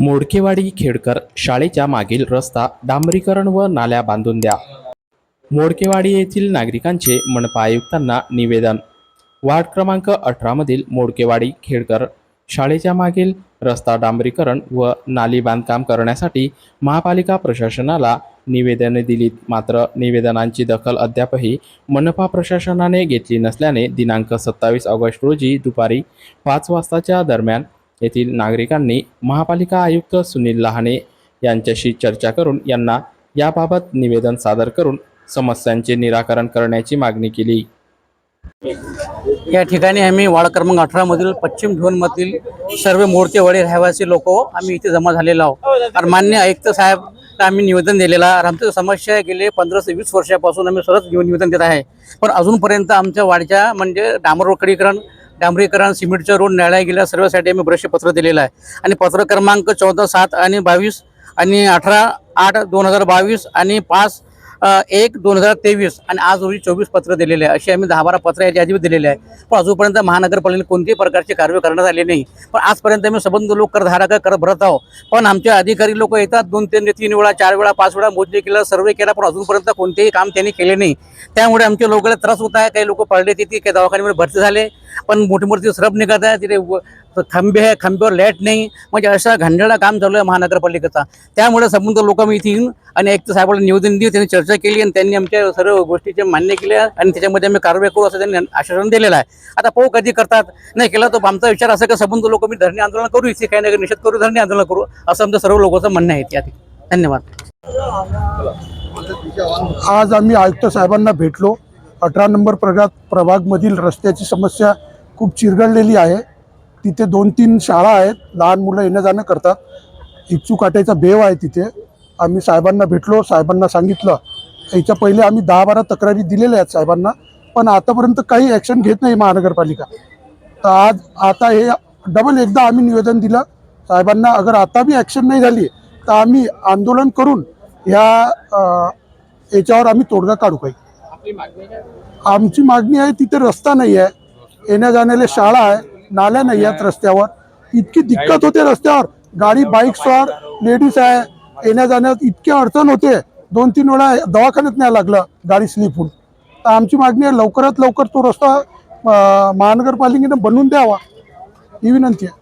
मोडकेवाडी खेडकर शाळेच्या मागील रस्ता डांबरीकरण व नाल्या बांधून द्या. मोडकेवाडी येथील नागरिकांचे मनपा आयुक्तांना निवेदन. वार्ड क्रमांक अठरामधील मोडकेवाडी खेडकर शाळेच्या मागील रस्ता डांबरीकरण व नाली बांधकाम करण्यासाठी महापालिका प्रशासनाला निवेदने दिलीत. मात्र निवेदनांची दखल अद्यापही मनपा प्रशासनाने घेतली नसल्याने दिनांक सत्तावीस ऑगस्ट रोजी दुपारी पाच वाजताच्या दरम्यान येथील नागरिकांनी महापालिका आयुक्त सुनील लहाने यांच्याशी चर्चा करून यांना याबाबत निवेदन सादर करून समस्यांचे निराकरण करण्याची मागणी केली. या ठिकाणी आम्ही वार्ड क्रमांक अठरामधील पश्चिम झोनमधील सर्व मोर्चेवाडी रहिवासी लोक हो, आम्ही इथे जमा झालेलो आहोत. आणि मान्य आयुक्त साहेब आम्ही निवेदन दिलेला आमच्या आमची समस्या आहे गेले पंधरा ते वीस वर्षापासून आम्ही सरळ निवेदन देत आहे. पण अजूनपर्यंत आमच्या वाडच्या म्हणजे डांबर रोकडीकरण डांबरीकरण सिमेंटचं रोड नळ्या गेल्या सर्वसाठी आम्ही बरेचसे पत्र दिलेलं आहे. आणि पत्र क्रमांक चौदा सात आणि बावीस आणि अठरा आठ दोन हजार बावीस आणि पाच एक दोन हजार तेवीस आणि आज रोजी चोवीस पत्र दिलेले आहे. अशी आम्ही दहा बारा पत्र याच्या आधी दिलेले आहे. पण अजूनपर्यंत महानगरपालिकेने कोणत्याही प्रकारची कारवाई करण्यात आली नाही. पण आजपर्यंत आम्ही संबंध लोक करधारक कर भरत आहोत. पण आमचे अधिकारी लोक येतात दोन तीन तीन वेळा चार वेळा पाच वेळा मोजणी केलं सर्वे केला पण अजूनपर्यंत कोणतेही काम त्यांनी केले नाही. त्यामुळे आमच्या लोकांना त्रास होत आहे. काही लोक पडले तिथे काही दवाखान्यामध्ये भरती झाले. पण मोठी मोठी श्रम निघत आहे तिथे व- खांबे आहे खांब्यावर लाइट नाही. म्हणजे अशा घांडळा काम चालू आहे महानगरपालिकेचा. त्यामुळे संबंध लोक मी इथे येऊन आणि एक तर साहेबांना निवेदन दिली त्यांनी चर्चा केली आणि त्यांनी आमच्या सर्व गोष्टीचे मान्य केले आणि त्याच्यामध्ये आम्ही कारवाई करू असं त्यांनी आश्वासन दिलेलं आहे. आता पाहू कधी करतात. नाही केला तर आमचा विचार असा का संबंध लोक मी धरणे आंदोलन करू इथे काही ना काही निषेध करू धरणे आंदोलन करू असं आमचं सर्व लोकांचं म्हणणं आहे त्यात धन्यवाद. आज आम्ही आयुक्त साहेबांना भेटलो. अठरा नंबर प्रभाग प्रभागमधील रस्त्याची समस्या खूप चिरगळलेली आहे. तिथे दोन तीन शाळा आहेत. लहान मुलं येणं जाणं करतात. इच्छू काट्याचा बेव आहे तिथे. आम्ही साहेबांना भेटलो. साहेबांना सांगितलं. याच्या पहिले आम्ही दहा बारा तक्रारी दिलेल्या आहेत साहेबांना. पण आतापर्यंत काही ॲक्शन घेत नाही महानगरपालिका. तर आज आता हे डबल एकदा आम्ही निवेदन दिलं. साहेबांना अगर आता बी ॲक्शन नाही झाली तर आम्ही आंदोलन करून ह्या याच्यावर आम्ही तोडगा काढू काही. आमची मागणी आहे तिथे रस्ता नाही आहे. येण्या जाण्याला शाळा आहे. नाल्या नाही आहेत रस्त्यावर. इतकी दिक्कत होते रस्त्यावर. गाडी बाईक्सवर लेडीज आहे. येण्या जाण्यात इतकी अडचण होते. दोन तीन वेळा दवाखान्यात न्यायला लागलं गाडी स्लिप होऊन. तर आमची मागणी आहे लवकरात लवकर तो रस्ता महानगरपालिकेनं बनवून द्यावा. ही विनंती आहे.